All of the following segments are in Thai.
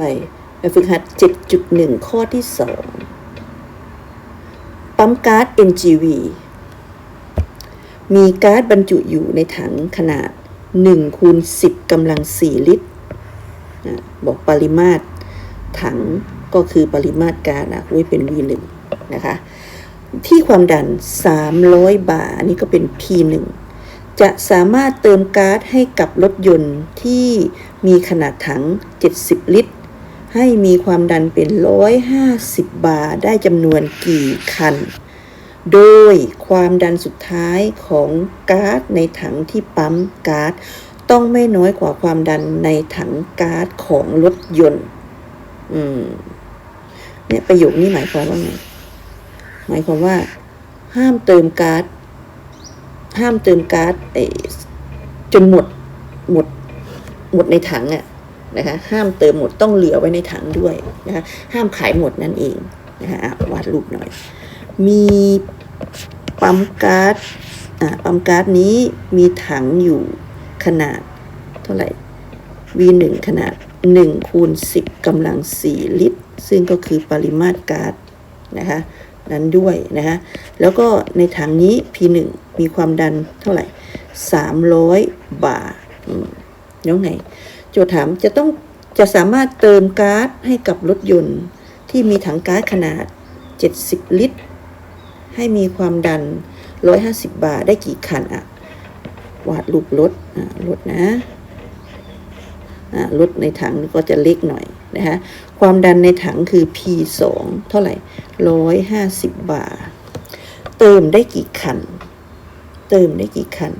ไปแบบฝึกหัด 7.1 ข้อที่ 2 ปั๊มก๊าซ NGV มีก๊าซบรรจุอยู่ในถังขนาด1คูณ10กำลัง 4 ลิตรอะบอกปริมาตรถังก็คือปริมาตรก๊าซนะไว้เป็น V1 นะคะ ที่ความดัน 300 บาร์อันนี้ก็เป็น P1 จะสามารถเติมก๊าซให้กับรถยนต์ที่มีขนาดถัง 70 ลิตร ให้มีความดันเป็น 150 บาร์ได้จำนวนกี่คัน โดยความดันสุดท้ายของก๊าซในถังที่ปั๊มก๊าซต้องไม่น้อยกว่าความดันในถังก๊าซของรถยนต์ อืม เนี่ยประโยคนี้หมายความว่าไง หมายความว่า ห้ามเติมก๊าซ ห้ามเติมก๊าซเอ่อจนหมด หมด หมดในถังอะ นะคะห้ามเติมหมดต้องเหลือไว้ในถังด้วยนะคะห้ามขายหมดนั่นเองนะคะวาดรูปหน่อย มีปั๊มก๊าซอ่าปั๊มก๊าซนี้มีถังอยู่ขนาดเท่าไหร่ V1 ขนาด1คูณ10กำลัง 4 ลิตร ซึ่งก็คือปริมาตรก๊าซนะคะนั้นด้วยนะคะแล้วก็ในถังนี้ P1 มีความดันเท่าไหร่ 300 บาร์อืมแล้วไง โจทย์ถามจะต้องจะสามารถเติมก๊าซให้กับรถยนต์ ที่มีถังก๊าซขนาด 70 ลิตร ให้มีความดัน 150 บาร์ได้กี่คันอะวาดรูปรถรถนะรถในถังก็จะเล็กหน่อยนะคะความดันในถังคือ P2 เท่าไหร่ 150 บาร์เติมได้กี่คัน เติมได้กี่คัน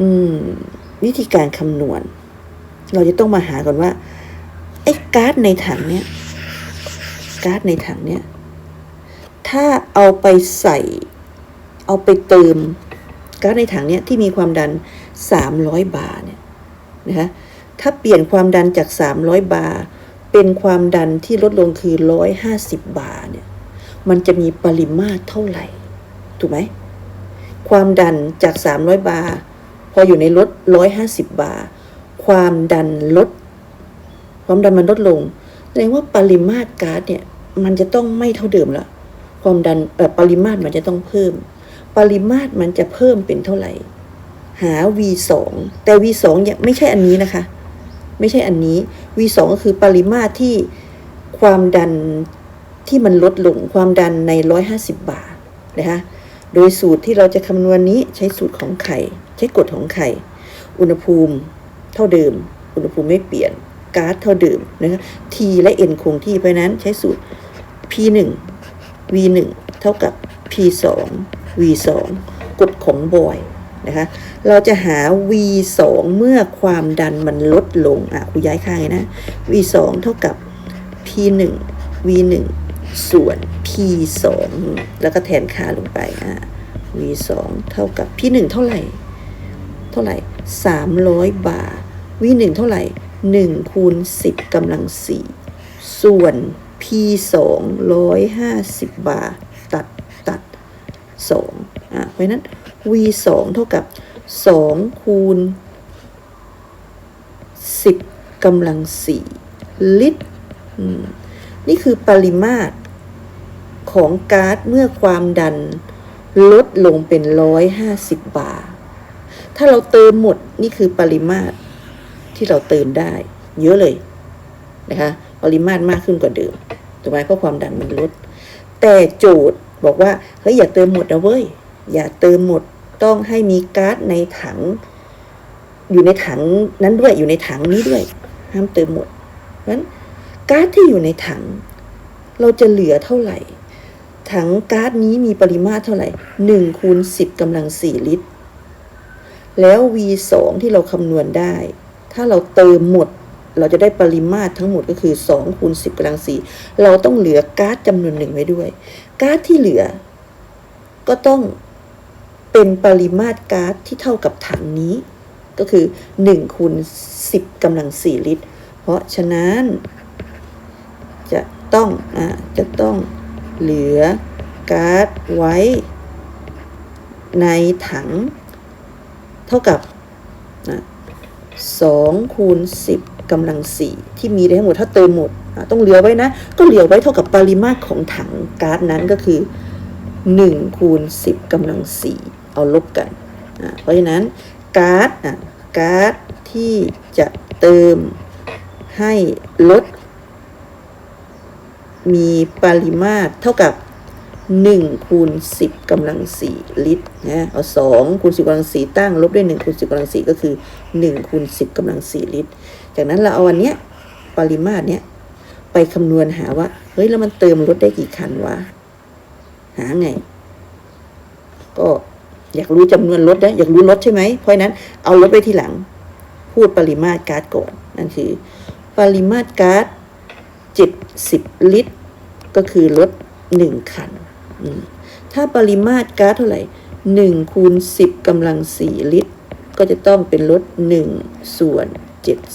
อืม วิธีการคำนวณ เราจะต้องมาหาก่อนว่าไอ้ก๊าซในถังเนี้ยก๊าซในถังเนี้ยถ้าเอาไปใส่ เอาไปเติมก๊าซในถังเนี้ยที่มีความดัน 300 บาร์เนี่ยนะคะถ้าเปลี่ยนความดันจาก 300 บาร์เป็นความดันที่ลดลงคือ 150 บาร์เนี่ยมันจะมีปริมาตรเท่าไหร่ ถูกไหม ความดันจาก 300 บาร์ พออยู่ในรถ150บาร์ความดันลด ความดันมันลดลงแสดงว่าปริมาตรก๊าซเนี่ย มันจะต้องไม่เท่าเดิมละความดันเอ่อปริมาตรมันจะต้องเพิ่ม ปริมาตรมันจะเพิ่มเป็นเท่าไหร่ หา V2 แต่ V2 ยังไม่ใช่อันนี้นะคะ ไม่ใช่อันนี้ V2 ก็คือปริมาตรที่ความดันที่มันลดลงความดันใน150บาร์นะคะ โดยสูตรที่เราจะคำนวณนี้ใช้สูตรของไข่ ใช้กฎของไข่ อุณหภูมิเท่าเดิม อุณหภูมิไม่เปลี่ยนก๊าซเท่าเดิมนะคะ T และ N คงที่เพราะนั้นใช้สูตร P1 V1 เท่ากับ P2 V2 กฎของบอยนะคะ เราจะหา V2 เมื่อความดันมันลดลง อะคุย้ายข้างเลยนะ V2 เท่ากับ P1 V1 ส่วน P2 แล้วก็แทนค่าลงไปอะ V2 เท่ากับ P1 เท่าไหร่ เท่าไหร่300บาร์ V1 เท่าไหร่1คูณ10กำลัง4ส่วน P 2 150บบาร์ตัดตัด2อะ เพราะนั้น V 2เท่ากับ2คูณ10กำลัง4ลิตร นี่คือปริมาตร ของก๊าซเมื่อความดัน ลดลงเป็น150บาร์ถ้าเราเติมหมดนี่คือปริมาตรที่เราเติมได้ เยอะเลยนะคะ ปริมาตรมากขึ้นกว่าเดิมถูกไหมเพราะความดันมันลด แต่โจทย์บอกว่าเฮ้ยอย่าเติมหมดนะเว้ย อย่าเติมหมดต้องให้มีก๊าซในถัง อยู่ในถังนั้นด้วยอยู่ในถังนี้ด้วย ห้ามเติมหมดเพราะฉะนั้นก๊าซที่อยู่ในถัง เราจะเหลือเท่าไหร่ ถังก๊าซนี้มีปริมาตรเท่าไหร่หนึ่งคูณสิบกำลังสี่ลิตร แล้ว V2 ที่เราคำนวณได้ ถ้าเราเติมหมด เราจะได้ปริมาตรทั้งหมดก็คือ2คูณ10กำลัง 4 เราต้องเหลือก๊าซจำนวนหนึ่งไว้ด้วย ก๊าซที่เหลือ ก็ต้องเป็นปริมาตรก๊าซที่เท่ากับถังนี้ ก็คือ1คูณ10กำลัง 4 ลิตร เพราะฉะนั้น จะต้องอ่าจะต้อง เหลือก๊าซไว้ ในถัง เท่ากับนะ2คูณ10กำลังสี่ที่มีได้ทั้งหมดถ้าเติมหมดต้องเหลือไว้นะ ก็เหลือไว้เท่ากับปริมาตรของถังก๊าซนั้นก็คือหนึ่งคูณสิบกำลังสี่เอาลบกันอะเพราะฉะนั้นก๊าซก๊าซที่จะเติมให้ลด มีปริมาตรเท่ากับ1คูณ10กำลัง4ลิตรนะเอา2คูณ10กำลัง4ตั้งลบด้วย1คูณ10กำลัง4ก็คือ1คูณ10กำลัง4ลิตร จากนั้นเราเอาอันเนี้ยปริมาตรเนี้ยไปคำนวณหาว่า เฮ้ย แล้วมันเติมรถได้กี่คันวะ หาไง ก็อยากรู้จำนวนรถนะอยากรู้รถใช่ไหมเพราะนั้นเอารถไปทีหลัง พูดปริมาตรก๊าซก่อน นั่นคือ ปริมาตรก๊าซ 70 ลิตร ก็คือรถ1คัน ถ้าปริมาตรก๊าซเท่าไหร่1คูณ10กำลัง 4 ลิตร ก็จะต้องเป็นลด1ส่วน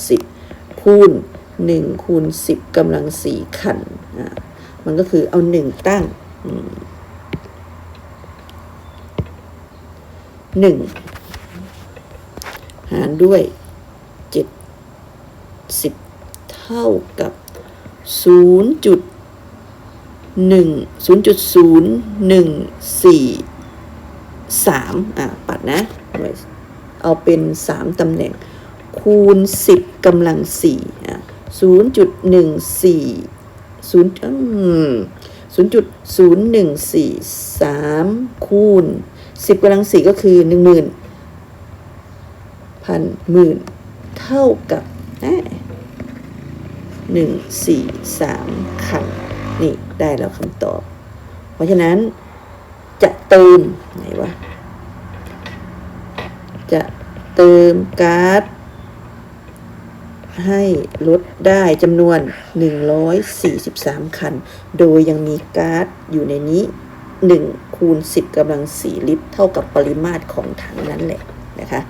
70 คูณ1คูณ10กำลัง 4 คัน มันก็คือเอา 1 ตั้งหนึ่งหารด้วยเจ็ดสิบเท่ากับ ศูนย์จุดหนึ่งศูนย์จุดศูนย์หนึ่งสี่สามอะปัดนะเอาเป็นสามตำแหน่ง คูณสิบกำลังสี่อะศูนย์จุดหนึ่งสี่ศูนย์ศูนย์จุดศูนย์หนึ่งสี่สามคูณสิบกำลังสี่ก็คือหนึ่งหมื่นพันหมื่นเท่ากับ หนึ่งสี่สามคันนี่ได้แล้วคำตอบ เพราะฉะนั้นจะเติมไหนวะจะเติมก๊าซให้ลดได้จำนวน 143 คัน โดยยังมีก๊าซอยู่ในนี้ 1 คูณ 10กำลัง 4 ลิตร เท่ากับปริมาตรของถังนั้นแหละนะคะ